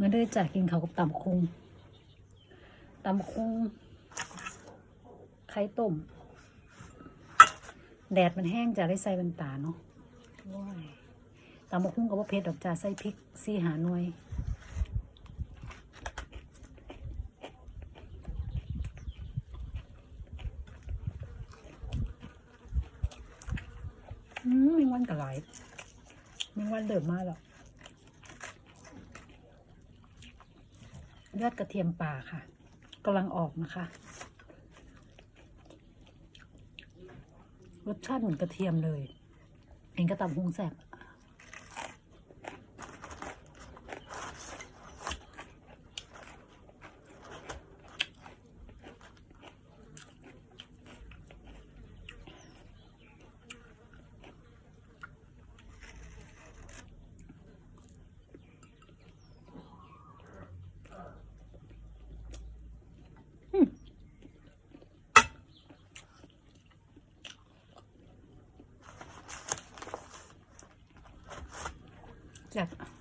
มาเด้อจากกินเขากับตำคุงตำคุงไข่ต้ม แดดมันแห้งจะได้ใส่เป็นตาเนาะโอ้ยตำคุงกับว่าเผ็ดดอกจ้าใส่พริกสี่หาหน่วยอืมแมงวันกับไหลายมงวันเดิมมากแล้ว ยอดกระเทียมป่าค่ะกำลังออกนะคะ รสชาติเหมือนกระเทียมเลยเองก็ตำพุงแสบ แ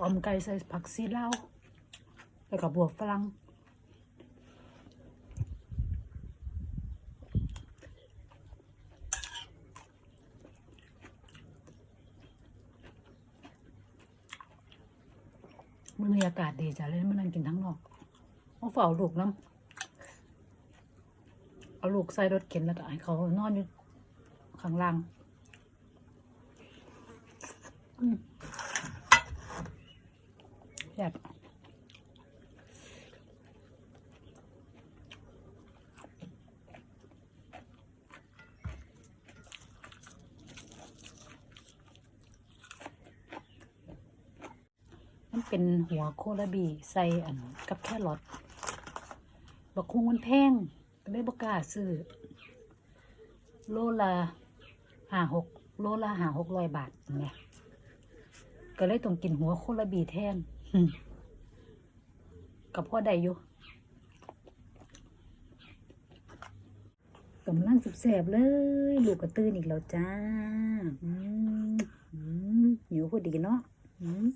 อมไก่ใส่ผักซีลาแล้วก็บวกฝรั่งมันมีอากาศดีจ้ะเลยมานั่งกินทั้งนอกเอาเฝ้าลูกน้ำเอาลูกใส่รถเข็นแล้วก็ให้เขานอนอยู่ข้างล่าง อืม แบบมันเป็นหัวโคลาบีใส่อันกับแครอทบักคุงมันแพงก็เลยบ่กล้าซื้อ โลละห้าหกโลละห้าหกร้อยบาทเนี่ยก็เลยต้องกินหัวโคลาบีแทน กับพ่อได้อยู่กำลังสุบแสบเลย ลูกก็ตื่นอีกแล้วจ้าอืมอืมหิวพอดีเนาะอืม